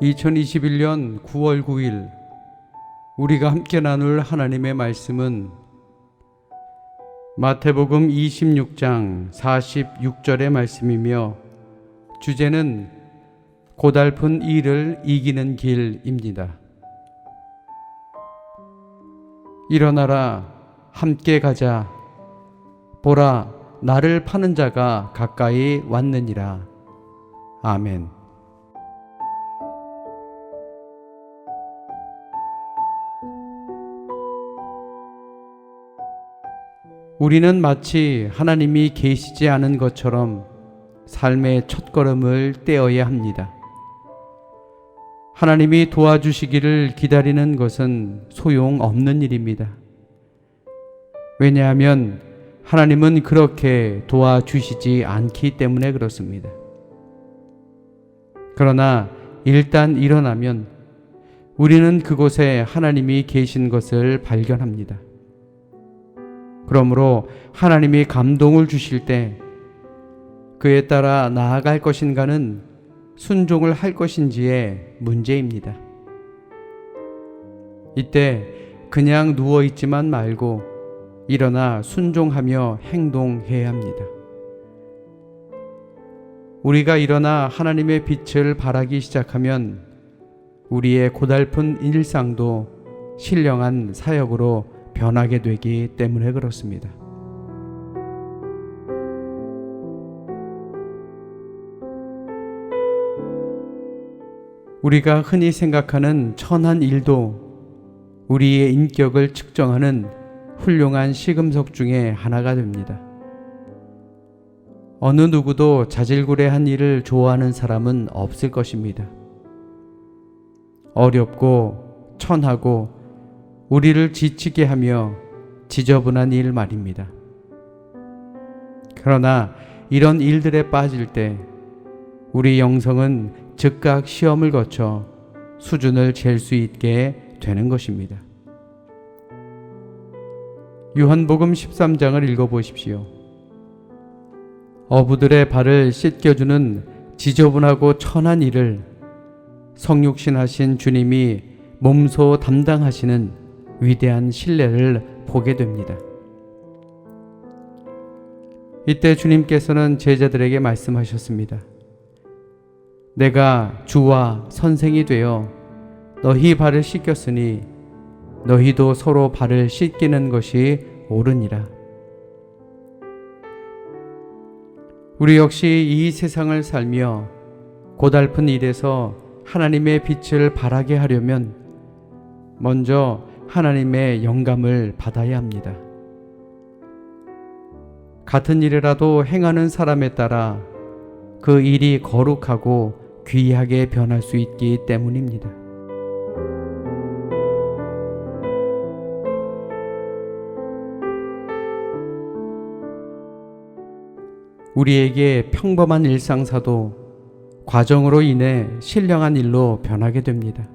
2021년 9월 9일 우리가 함께 나눌 하나님의 말씀은 마태복음 26장 46절의 말씀이며 주제는 고달픈 일을 이기는 길입니다. 일어나라 함께 가자 보라 나를 파는 자가 가까이 왔느니라 아멘. 우리는 마치 하나님이 계시지 않은 것처럼 삶의 첫걸음을 떼어야 합니다. 하나님이 도와주시기를 기다리는 것은 소용없는 일입니다. 왜냐하면 하나님은 그렇게 도와주시지 않기 때문에 그렇습니다. 그러나 일단 일어나면 우리는 그곳에 하나님이 계신 것을 발견합니다. 그러므로 하나님이 감동을 주실 때 그에 따라 나아갈 것인가는 순종을 할 것인지의 문제입니다. 이때 그냥 누워 있지만 말고 일어나 순종하며 행동해야 합니다. 우리가 일어나 하나님의 빛을 발하기 시작하면 우리의 고달픈 일상도 신령한 사역으로 변하게 되기 때문에 그렇습니다. 우리가 흔히 생각하는 천한 일도 우리의 인격을 측정하는 훌륭한 시금석 중에 하나가 됩니다. 어느 누구도 자질구레한 일을 좋아하는 사람은 없을 것입니다. 어렵고 천하고 우리를 지치게 하며 지저분한 일 말입니다. 그러나 이런 일들에 빠질 때 우리 영성은 즉각 시험을 거쳐 수준을 잴 수 있게 되는 것입니다. 요한복음 13장을 읽어보십시오. 어부들의 발을 씻겨주는 지저분하고 천한 일을 성육신하신 주님이 몸소 담당하시는 위대한 신뢰를 보게 됩니다. 이때 주님께서는 제자들에게 말씀하셨습니다. 내가 주와 선생이 되어 너희 발을 씻겼으니 너희도 서로 발을 씻기는 것이 옳으니라. 우리 역시 이 세상을 살며 고달픈 일에서 하나님의 빛을 발하게 하려면 먼저 하나님의 영감을 받아야 합니다. 같은 일이라도 행하는 사람에 따라 그 일이 거룩하고 귀하게 변할 수 있기 때문입니다. 우리에게 평범한 일상사도 과정으로 인해 신령한 일로 변하게 됩니다.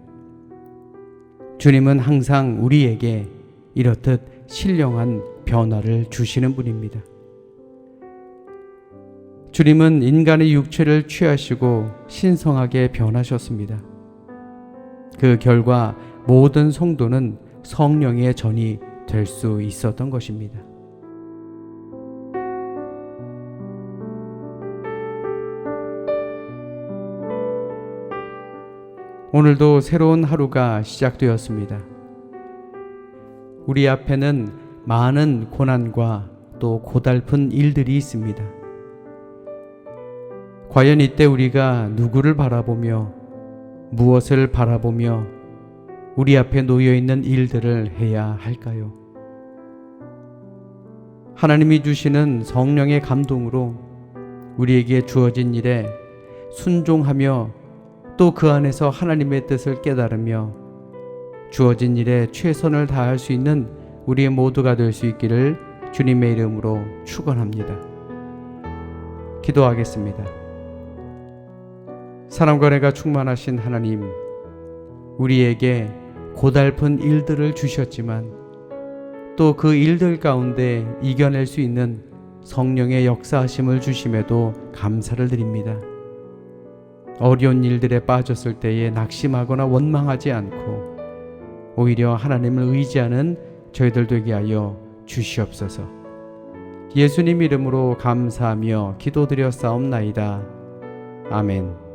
주님은 항상 우리에게 이렇듯 신령한 변화를 주시는 분입니다. 주님은 인간의 육체를 취하시고 신성하게 변하셨습니다. 그 결과 모든 성도는 성령의 전이 될 수 있었던 것입니다. 오늘도 새로운 하루가 시작되었습니다. 우리 앞에는 많은 고난과 또 고달픈 일들이 있습니다. 과연 이때 우리가 누구를 바라보며 무엇을 바라보며 우리 앞에 놓여 있는 일들을 해야 할까요? 하나님이 주시는 성령의 감동으로 우리에게 주어진 일에 순종하며 또 그 안에서 하나님의 뜻을 깨달으며 주어진 일에 최선을 다할 수 있는 우리 모두가 될 수 있기를 주님의 이름으로 축원합니다. 기도하겠습니다. 사랑과 내가 충만하신 하나님, 우리에게 고달픈 일들을 주셨지만 또 그 일들 가운데 이겨낼 수 있는 성령의 역사하심을 주심에도 감사를 드립니다. 어려운 일들에 빠졌을 때에 낙심하거나 원망하지 않고 오히려 하나님을 의지하는 저희들 되게 하여 주시옵소서. 예수님 이름으로 감사하며 기도드려 싸움나이다. 아멘.